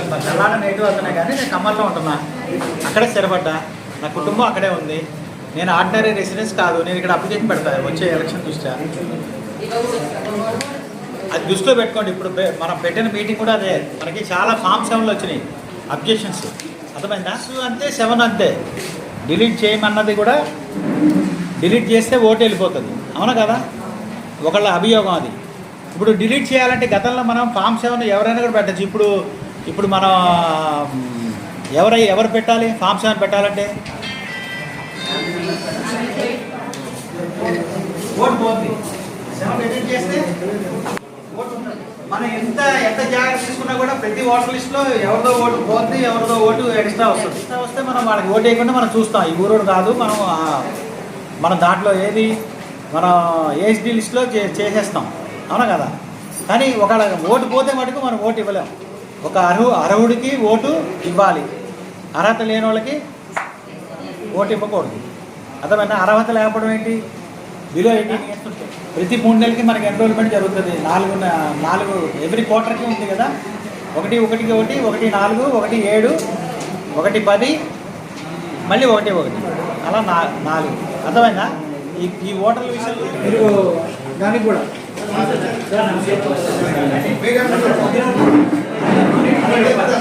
ఇక్కడ తెల్లాడ నేటివ్ అవుతున్నాయి కానీ నేను ఖమ్మంలో ఉంటున్నా. అక్కడే స్థిరపడ్డా. నా కుటుంబం అక్కడే ఉంది. నేను ఆర్డినరీ రెసిడెన్స్ కాదు నేను ఇక్కడ అప్లికేషన్ పెడతాను వచ్చే ఎలక్షన్ దృష్ట్యా. అది దృష్టిలో పెట్టుకోండి. ఇప్పుడు పె- మనం పెట్టిన మీటింగ్ కూడా అదే. మనకి చాలా ఫామ్ సెవెన్లు వచ్చినాయి. అబ్జెక్షన్స్. అర్థమైందా? అంతే సెవెన్ అంతే. డిలీట్ చేయమన్నది కూడా డిలీట్ చేస్తే ఓటు వెళ్ళిపోతుంది. అవునా కదా? ఒకళ్ళ అభియోగం అది. ఇప్పుడు డిలీట్ చేయాలంటే గతంలో మనం ఫామ్ సెవెన్ ఎవరైనా కూడా పెట్టచ్చు. ఇప్పుడు ఇప్పుడు మనం ఎవరై ఎవరు పెట్టాలి? ఫామ్ సెవెన్ పెట్టాలంటే? ఓటు పోతుంది. మనం ఎంత ఎంత జాగ్రత్త తీసుకున్నా కూడా ప్రతి ఓటర్ లిస్ట్లో ఎవరిదో ఓటు పోతుంది ఎవరిదో ఓటు ఎక్స్ట్రా వస్తుంది. ఎక్స్ట్రా వస్తే మనం వాళ్ళకి ఓటు వేయకుండా మనం చూస్తాం. ఈ ఊరోడు కాదు మనం మనం దాంట్లో ఏది మనం ఏహెచ్డి లిస్ట్లో చే చేసేస్తాం. అవునా కదా? కానీ ఒకవేళ ఓటు పోతే మటుకు మనం ఓటు ఇవ్వలేం. ఒక అర్హు అర్హుడికి ఓటు ఇవ్వాలి. అర్హత లేని వాళ్ళకి ఓటు ఇవ్వకూడదు. అర్థమైనా అర్హత లేకపోవడం ఏంటి? బిలో ఎయిటీన్ ఇయర్స్ ప్రతి మూడు నెలలకి మనకి ఎన్రోల్మెంట్ జరుగుతుంది. నాలుగు నాలుగు ఎవ్రీ క్వార్టర్కి ఉంది కదా. ఒకటి ఒకటికి ఒకటి ఒకటి నాలుగు ఒకటి ఏడు ఒకటి పది మళ్ళీ ఒకటి ఒకటి. అలా నా నాలుగు. అర్థమైనా ఈ ఈ ఓటర్ల విషయంలో మీరు దానికి కూడా. Thank you.